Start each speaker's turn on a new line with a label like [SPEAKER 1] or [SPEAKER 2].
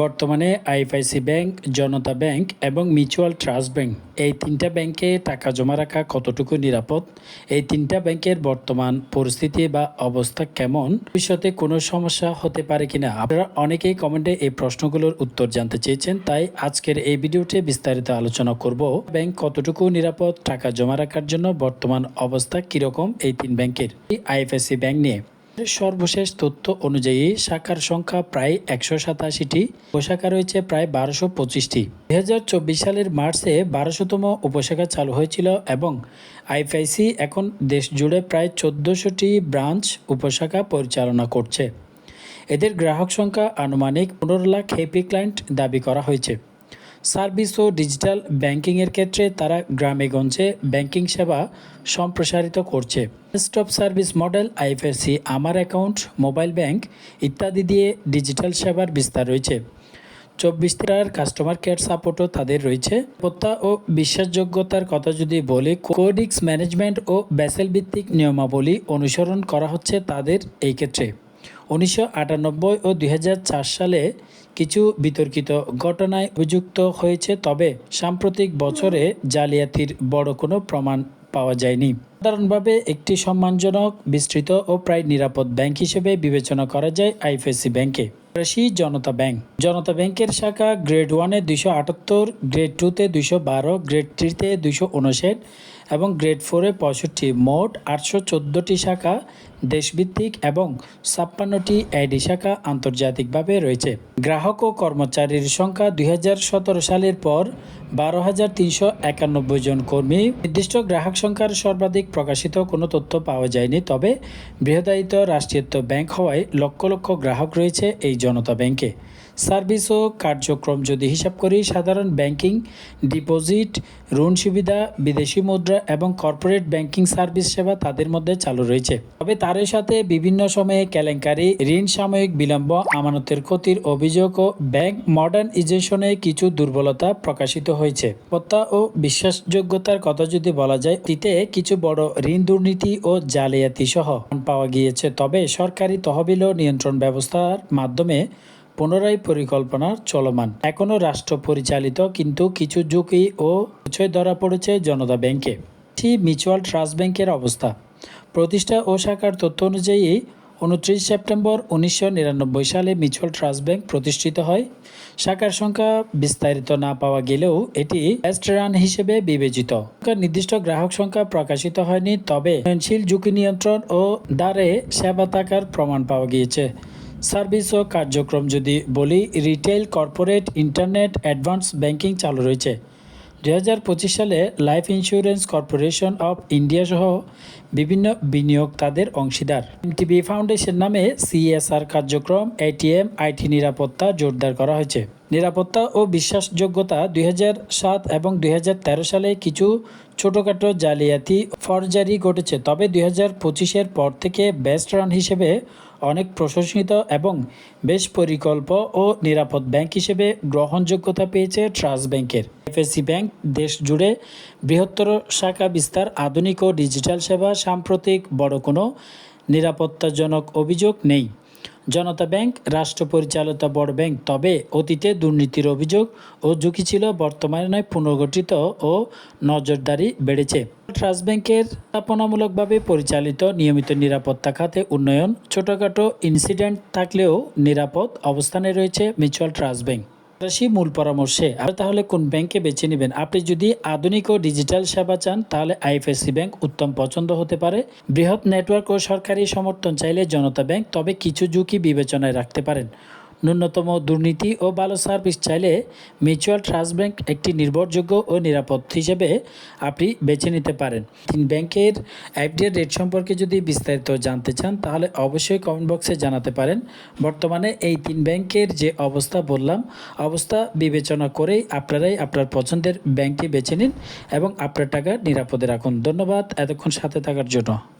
[SPEAKER 1] বর্তমানে IFIC bank, Janata bank এবং mutual trust bank. এই তিনটা ব্যাংকে টাকা জমা রাখা কতটুকু নিরাপদ? এই তিনটা ব্যাংকের বর্তমান পরিস্থিতি বা অবস্থা কেমন? ভবিষ্যতে কোনো সমস্যা হতে পারে কিনা? আপনারা অনেকেই কমেন্টে এই প্রশ্নগুলোর উত্তর জানতে চেয়েছেন, তাই আজকের এই ভিডিওতে বিস্তারিত আলোচনা করব। ব্যাংক কতটুকু নিরাপদ? টাকা জমা রাখার জন্য বর্তমান অবস্থা কীরকম এই তিন ব্যাংকের? আইএফআইসি ব্যাংক নিয়ে সর্বশেষ তথ্য অনুযায়ী, শাখার সংখ্যা প্রায় একশো সাতাশিটি, উপশাখা রয়েছে প্রায় বারোশো পঁচিশটি। দুই হাজার চব্বিশ সালের মার্চে বারোশোতম উপশাখা চালু হয়েছিল এবং আইএফআইসি এখন দেশ জুড়ে প্রায় চোদ্দোশোটি ব্রাঞ্চ উপশাখা পরিচালনা করছে। এদের গ্রাহক সংখ্যা আনুমানিক পনেরো লাখ হ্যাপি ক্লায়েন্ট দাবি করা হয়েছে। সার্ভিস ও ডিজিটাল ব্যাংকিংয়ের ক্ষেত্রে তারা গ্রামেগঞ্জে ব্যাংকিং সেবা সম্প্রসারিত করছে। স্টপ সার্ভিস মডেল, আইএফএসসি, আমার অ্যাকাউন্ট, মোবাইল ব্যাংক ইত্যাদি দিয়ে ডিজিটাল সেবার বিস্তার রয়েছে। চব্বিশ তার কাস্টমার কেয়ার সাপোর্টও তাদের রয়েছে। নিরাপত্তা ও বিশ্বাসযোগ্যতার কথা যদি বলি, কোডিক্স ম্যানেজমেন্ট ও ব্যাসেল ভিত্তিক নিয়মাবলী অনুসরণ করা হচ্ছে তাদের এই ক্ষেত্রে। উনিশশো আটানব্বই ও দুই হাজার চার সালে কিছু বিতর্কিত ঘটনায় অভিযুক্ত হয়েছে তবে সাম্প্রতিক বছরে জালিয়াতির বড় কোনো প্রমাণ পাওয়া যায়নি। সাধারণভাবে একটি সম্মানজনক, বিস্তৃত ও প্রায় নিরাপদ ব্যাংক হিসেবে বিবেচনা করা যায় আইএফএসসি ব্যাংকে। জনতা ব্যাংক। জনতা ব্যাংকের শাখা গ্রেড ওয়ানে দুইশো আটাত্তর, গ্রেড টুতে দুইশো বারো, গ্রেড থ্রিতে দুইশো উনষাট এবং গ্রেড ফোরে পঁয়ষট্টি মোট আটশো চোদ্দোটি শাখা দেশভিত্তিক এবং ছাপ্পান্নটি আইডি শাখা আন্তর্জাতিকভাবে রয়েছে। গ্রাহক ও কর্মচারীর সংখ্যা দুই সতেরো সালের পর বারো হাজার তিনশো একানব্বই জন কর্মী। নির্দিষ্ট গ্রাহক সংখ্যার সর্বাধিক প্রকাশিত কোনো তথ্য পাওয়া যায়নি। তবে বৃহদায়িত রাষ্ট্রায়ত্ত ব্যাংক হওয়ায় লক্ষ লক্ষ গ্রাহক রয়েছে এই জনতা ব্যাংকে। সার্ভিস ও কার্যক্রম যদি হিসাব করি, সাধারণ ব্যাংকিং, ডিপোজিট, ঋণ সুবিধা, বিদেশি মুদ্রা এবং কর্পোরেট ব্যাংকিং সার্ভিস সেবা তাদের মধ্যে চালু রয়েছে। তবে তার সাথে বিভিন্ন সময়ে কেলেঙ্কারি, ঋণ সাময়িক বিলম্ব, আমানতের ক্ষতির অভিযোগ ও ব্যাংক মডার্নাইজেশনে কিছু দুর্বলতা প্রকাশিত হয়েছে। পত্তা ও বিশ্বাসযোগ্যতার কথা যদি বলা যায়, তিতে কিছু বড় ঋণ দুর্নীতি ও জালিয়াতি সহ পাওয়া গিয়েছে। তবে সরকারি তহবিল ও নিয়ন্ত্রণ ব্যবস্থার মাধ্যমে পুনরায় পরিকল্পনা চলমান। এখনও রাষ্ট্র পরিচালিত, কিন্তু কিছু ঝুঁকি ও বিষয় ধরা পড়েছে জনতা ব্যাংকে। মিউচুয়াল ট্রাস্ট ব্যাংকের অবস্থা। প্রতিষ্ঠা ও শাখার তথ্য অনুযায়ী উনত্রিশ সেপ্টেম্বর উনিশশো নিরানব্বই সালে মিউচুয়াল ট্রাস্ট ব্যাংক প্রতিষ্ঠিত হয়। শাখার সংখ্যা বিস্তারিত না পাওয়া গেলেও এটি বেস্ট রান হিসেবে বিবেচিত। নির্দিষ্ট গ্রাহক সংখ্যা প্রকাশিত হয়নি, তবে উন্নয়নশীল ঝুঁকি নিয়ন্ত্রণ ও দ্বারে সেবা থাকার প্রমাণ পাওয়া গিয়েছে। সার্ভিস ও কার্যক্রম যদি বলি, retail, corporate, internet, advance banking চালু রয়েছে। দুই হাজার পঁচিশ সালে life insurance corporation of India সহ বিভিন্ন বিনিয়োগ তাদের অংশীদার। এমটিবি ফাউন্ডেশন নামে সিএসআর কার্যক্রম, এটিএম, আইটি নিরাপত্তা জোরদার করা হয়েছে। নিরাপত্তা ও বিশ্বাসযোগ্যতা দুই এবং দুই হাজার তেরো সালে কিছু ছোটোখাটো জালিয়াতি ফরজারি ঘটেছে, তবে দুই হাজার পর থেকে বেস্ট রান হিসেবে অনেক প্রশংসিত এবং বেশ পরিকল্প ও নিরাপদ ব্যাংক হিসেবে গ্রহণযোগ্যতা পেয়েছে ট্রাস্ট ব্যাংকের। এফএসসি ব্যাংক দেশ জুড়ে বৃহত্তর শাখা বিস্তার, আধুনিক ও ডিজিটাল সেবা, সাম্প্রতিক বড় কোনো নিরাপত্তাজনক অভিযোগ নেই। জনতা ব্যাংক, রাষ্ট্র পরিচালিত বড় ব্যাংক, তবে অতীতে দুর্নীতির অভিযোগ ও ঝুঁকি ছিল, বর্তমানে পুনর্গঠিত ও নজরদারি বেড়েছে। ট্রাস্ট ব্যাংকের স্থাপনামূলকভাবে পরিচালিত নিয়মিত নিরাপত্তা খাতে উন্নয়ন, ছোটখাটো ইনসিডেন্ট থাকলেও নিরাপদ অবস্থানে রয়েছে মিউচুয়াল ট্রাস্ট ব্যাংক আসি মূল পরামর্শে। আর তাহলে কোন ব্যাংকে বেছে নেবেন? আপনি যদি আধুনিক ও ডিজিটাল সেবা চান, তাহলে আইএফএসসি ব্যাংক উত্তম পছন্দ হতে পারে। বৃহৎ নেটওয়ার্ক ও সরকারি সমর্থন চাইলে জনতা ব্যাংক তবে কিছু ঝুঁকি বিবেচনায় রাখতে পারেন। ন্যূনতম দুর্নীতি ও ভালো সার্ভিস চাইলে মিউচুয়াল ট্রাস্ট ব্যাংক একটি নির্ভরযোগ্য ও নিরাপদ হিসেবে আপনি বেছে নিতে পারেন। তিন ব্যাংকের এফডিআর রেট সম্পর্কে যদি বিস্তারিত জানতে চান, তাহলে অবশ্যই কমেন্ট বক্সে জানাতে পারেন। বর্তমানে এই তিন ব্যাংকের যে অবস্থা বললাম, অবস্থা বিবেচনা করেই আপনারাই আপনার পছন্দের ব্যাংকটি বেছে নিন এবং আপনার টাকা নিরাপদে রাখুন। ধন্যবাদ, এতক্ষণ সাথে থাকার জন্য।